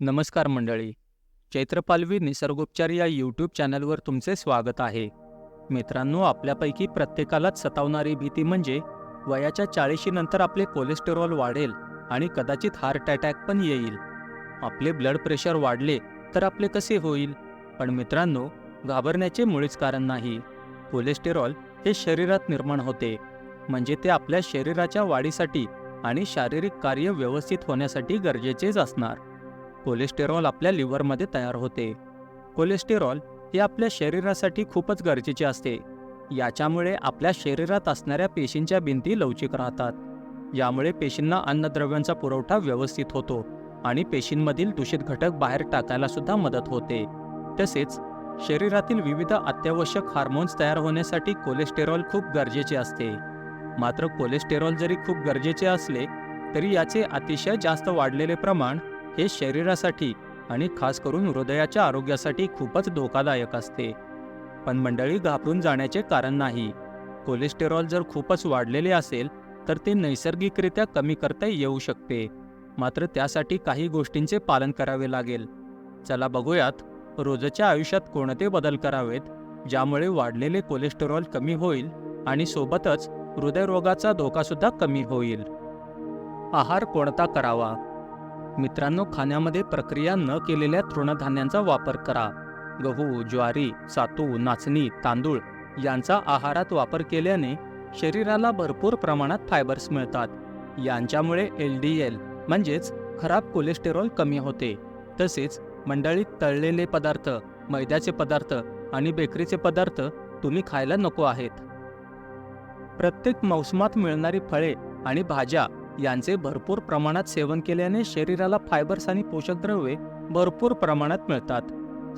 नमस्कार मंडळी. चैत्रपालवी निसर्गोपचार या यूट्यूब चॅनलवर तुमचे स्वागत आहे. मित्रांनो आपल्यापैकी प्रत्येकालाच सतावणारी भीती म्हणजे वयाच्या चाळीशीनंतर आपले कोलेस्टेरॉल वाढेल आणि कदाचित हार्ट अटॅक पण येईल. आपले ब्लड प्रेशर वाढले तर आपले कसे होईल? पण मित्रांनो घाबरण्याचे मुळीच कारण नाही. कोलेस्टेरॉल हे शरीरात निर्माण होते. म्हणजे ते आपल्या शरीराच्या वाढीसाठी आणि शारीरिक कार्य व्यवस्थित होण्यासाठी गरजेचेच असणार. कोलेस्टेरॉल आपल्या लिव्हरमध्ये तयार होते. कोलेस्टेरॉल हे आपल्या शरीरासाठी खूपच गरजेचे असते. याच्यामुळे आपल्या शरीरात असणाऱ्या पेशींच्या भिंती लवचिक राहतात. यामुळे पेशींना अन्नद्रव्यांचा पुरवठा व्यवस्थित होतो आणि पेशींमधील दूषित घटक बाहेर टाकायला सुद्धा मदत होते. तसेच शरीरातील विविध अत्यावश्यक हार्मोन्स तयार होण्यासाठी कोलेस्टेरॉल खूप गरजेचे असते. मात्र कोलेस्टेरॉल जरी खूप गरजेचे असले तरी याचे अतिशय जास्त वाढलेले प्रमाण हे शरीरासाठी आणि खास करून हृदयाच्या आरोग्यासाठी खूपच धोकादायक असते. पण मंडळी घाबरून जाण्याचे कारण नाही. कोलेस्टेरॉल जर खूपच वाढलेले असेल तर ते नैसर्गिकरित्या कमी करता येऊ शकते. मात्र त्यासाठी काही गोष्टींचे पालन करावे लागेल. चला बघूयात रोजच्या आयुष्यात कोणते बदल करावेत ज्यामुळे वाढलेले कोलेस्टेरॉल कमी होईल आणि सोबतच हृदयरोगाचा धोकासुद्धा कमी होईल. आहार कोणता करावा? मित्रांनो खाण्यामध्ये प्रक्रिया न केलेल्या तृणधान्यांचा वापर करा. गहू ज्वारी सातू नाचणी तांदूळ यांचा आहारात वापर केल्याने शरीराला भरपूर प्रमाणात फायबर्स मिळतात. यांच्यामुळे एल डी एल म्हणजेच खराब कोलेस्टेरॉल कमी होते. तसेच मंडळीत तळलेले पदार्थ मैद्याचे पदार्थ आणि बेकरीचे पदार्थ तुम्ही खायला नको आहेत. प्रत्येक मौसमात मिळणारी फळे आणि भाज्या यांचे भरपूर प्रमाणात सेवन केल्याने शरीराला फायबर्स आणि पोषक द्रव्ये भरपूर प्रमाणात मिळतात.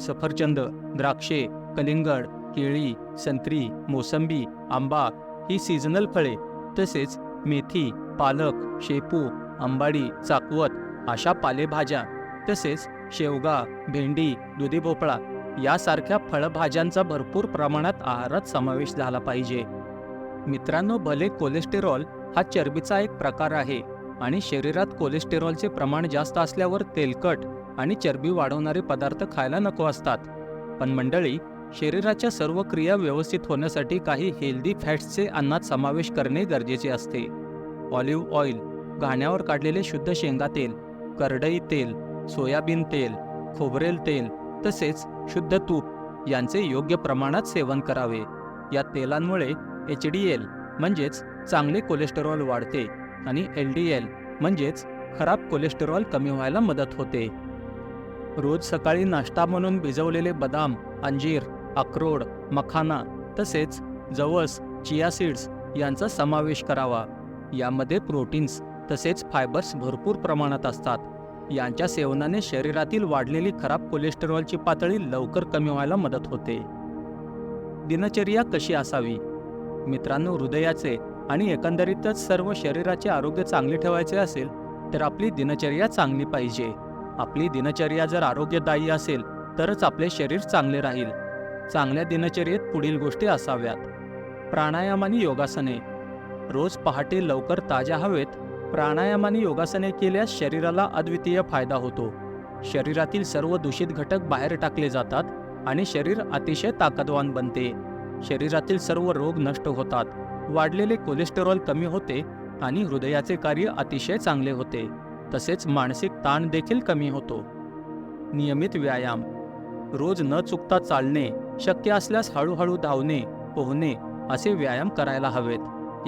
सफरचंद द्राक्षे कलिंगड केळी संत्री मोसंबी आंबा ही सीझनल फळे. तसेच मेथी पालक शेपू अंबाडी चाकवत अशा पालेभाज्या. तसेच शेवगा भेंडी दुधी भोपळा यासारख्या फळभाज्यांचा भरपूर प्रमाणात आहारात समावेश झाला पाहिजे. मित्रांनो भले कोलेस्टेरॉल हा चरबीचा एक प्रकार आहे आणि शरीरात कोलेस्टेरॉलचे प्रमाण जास्त असल्यावर तेलकट आणि चरबी वाढवणारे पदार्थ खायला नको असतात. पण मंडळी शरीराच्या सर्व क्रिया व्यवस्थित होण्यासाठी काही हेल्दी फॅट्सचे अन्नात समावेश करणे गरजेचे असते. ऑलिव्ह ऑइल घाण्यावर काढलेले शुद्ध शेंगा तेल करडई तेल सोयाबीन तेल खोबरेल तेल तसेच शुद्ध तूप यांचे योग्य प्रमाणात सेवन करावे. या तेलांमुळे एच डी एल म्हणजेच चांगले कोलेस्टेरॉल वाढते आणि एल डी एल म्हणजेच खराब कोलेस्टेरॉल कमी व्हायला मदत होते. रोज सकाळी नाश्ता म्हणून भिजवलेले बदाम अंजीर अक्रोड मखाना तसेच जवस चिया सीड्स यांचा समावेश करावा. यामध्ये प्रोटीन्स तसेच फायबर्स भरपूर प्रमाणात असतात. यांच्या सेवनाने शरीरातील वाढलेली खराब कोलेस्टेरॉलची पातळी लवकर कमी व्हायला मदत होते. दिनचर्या कशी असावी? मित्रांनो हृदयाचे आणि एकंदरीतच सर्व शरीराचे आरोग्य चांगले ठेवायचे असेल तर आपली दिनचर्या चांगली पाहिजे. आपली दिनचर्या जर आरोग्यदायी असेल तरच आपले शरीर चांगले राहील. चांगल्या दिनचर्येत पुढील गोष्टी असाव्यात. प्राणायाम आणि योगासने. रोज पहाटे लवकर ताज्या हवेत प्राणायाम आणि योगासने केल्यास शरीराला अद्वितीय फायदा होतो. शरीरातील सर्व दूषित घटक बाहेर टाकले जातात आणि शरीर अतिशय ताकदवान बनते. शरीरातील सर्व रोग नष्ट होतात. वाढलेले कोलेस्टेरॉल कमी होते आणि हृदयाचे कार्य अतिशय चांगले होते. तसेच मानसिक ताण देखील कमी होतो. नियमित व्यायाम. रोज न चुकता चालणे शक्य असल्यास हळूहळू धावणे पोहणे असे व्यायाम करायला हवेत.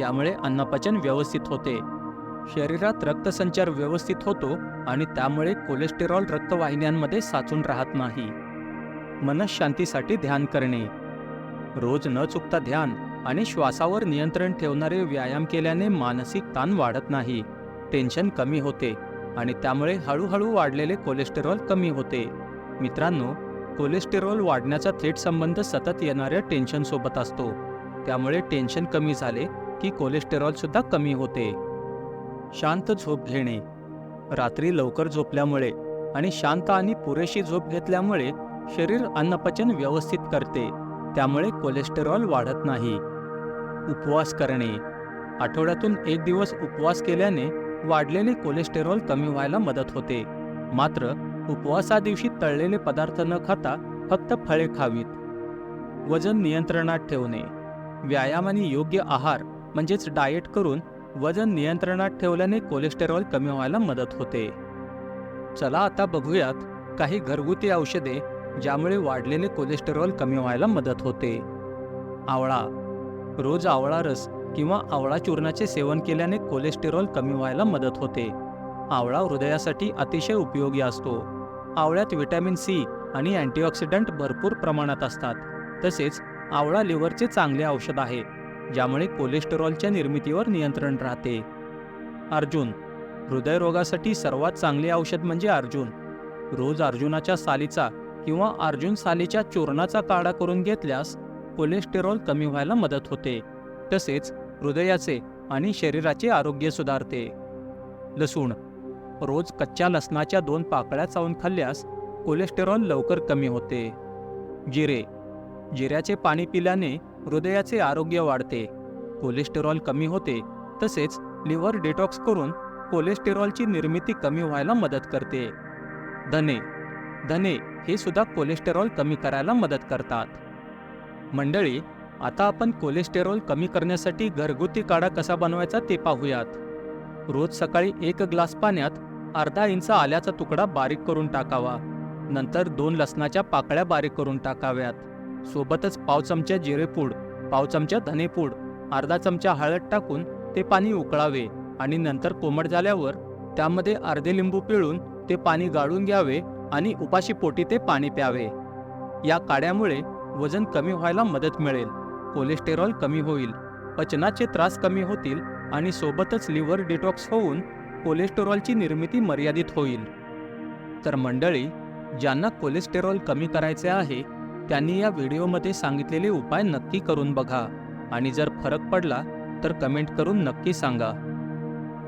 यामुळे अन्नपचन व्यवस्थित होते. शरीरात रक्तसंचार व्यवस्थित होतो आणि त्यामुळे कोलेस्टेरॉल रक्तवाहिन्यांमध्ये साचून राहत नाही. मनशांतीसाठी ध्यान करणे. रोज न चुकता ध्यान आणि श्वासावर नियंत्रण ठेवणारे व्यायाम केल्याने मानसिक ताण वाढत नाही. टेन्शन कमी होते आणि त्यामुळे हळूहळू वाढलेले कोलेस्टेरॉल कमी होते. मित्रांनो कोलेस्टेरॉल वाढण्याचा थेट संबंध सतत येणाऱ्या टेन्शनसोबत असतो. त्यामुळे टेन्शन कमी झाले की कोलेस्टेरॉलसुद्धा कमी होते. शांत झोप घेणे. रात्री लवकर झोपल्यामुळे आणि शांत आणि पुरेशी झोप घेतल्यामुळे शरीर अन्नपचन व्यवस्थित करते. त्यामुळे कोलेस्टेरॉल वाढत नाही. उपवास करणे. आठवड्यातून एक दिवस उपवास केल्याने वाढलेले कोलेस्टेरॉल कमी व्हायला मदत होते. मात्र उपवासादिवशी तळलेले पदार्थ न खाता फक्त फळे खावीत. वजन नियंत्रणात ठेवणे. व्यायाम आणि योग्य आहार म्हणजेच डाएट करून वजन नियंत्रणात ठेवल्याने कोलेस्टेरॉल कमी व्हायला मदत होते. चला आता बघूयात काही घरगुती औषधे ज्यामुळे वाढलेले कोलेस्टेरॉल कमी व्हायला मदत होते. आवळा. रोज आवळा रस किंवा आवळा चूर्णाचे सेवन केल्याने कोलेस्टेरॉल कमी व्हायला मदत होते. आवळा हृदयासाठी अतिशय उपयोगी असतो. आवळ्यात व्हिटॅमिन सी आणि अँटीऑक्सिडंट भरपूर प्रमाणात असतात. तसेच आवळा लिव्हरचे चांगले औषध आहे ज्यामुळे कोलेस्टेरॉलच्या निर्मितीवर नियंत्रण राहते. अर्जुन हृदयरोगासाठी सर्वात चांगले औषध म्हणजे अर्जुन. रोज अर्जुनाच्या सालीचा किंवा अर्जुन सालीच्या चूर्णाचा काढा करून घेतल्यास कोलेस्टेरॉल कमी व्हायला मदत होते. तसेच हृदयाचे आणि शरीराचे आरोग्य सुधारते. लसूण. रोज कच्च्या लसणाच्या दोन पाकळ्या चावून खाल्ल्यास कोलेस्टेरॉल लवकर कमी होते. जिरे. जिऱ्याचे पाणी पिल्याने हृदयाचे आरोग्य वाढते. कोलेस्टेरॉल कमी होते तसेच लिव्हर डिटॉक्स करून कोलेस्टेरॉलची निर्मिती कमी व्हायला मदत करते. धने. धने हे सुद्धा कोलेस्टेरॉल कमी करायला मदत करतात. मंडळी आता आपण कोलेस्टेरॉल कमी करण्यासाठी घरगुती काढा कसा बनवायचा ते पाहूयात. रोज सकाळी एक ग्लास पाण्यात अर्धा इंच आल्याचा तुकडा बारीक करून टाकावा. नंतर दोन लसणाच्या पाकळ्या बारीक करून टाकाव्यात. सोबतच पाव चमचा जिरेपूड पाव चमचा धनेपूड अर्धा चमचा हळद टाकून ते पाणी उकळावे आणि नंतर कोमट झाल्यावर त्यामध्ये अर्धे लिंबू पिळून ते पाणी गाळून घ्यावे आणि उपाशी पोटी ते पाणी प्यावे. या काड्यामुळे वजन कमी व्हायला मदत मिळेल. कोलेस्टेरॉल कमी होईल. पचनाचे त्रास कमी होतील आणि सोबतच लिव्हर डिटॉक्स होऊन कोलेस्टेरॉलची निर्मिती मर्यादित होईल. तर मंडळी ज्यांना कोलेस्टेरॉल कमी करायचे आहे त्यांनी या व्हिडिओमध्ये सांगितलेले उपाय नक्की करून बघा. आणि जर फरक पडला तर कमेंट करून नक्की सांगा.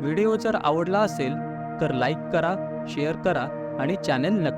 व्हिडिओ जर आवडला असेल तर लाईक करा शेअर करा आणि चॅनेल नक्की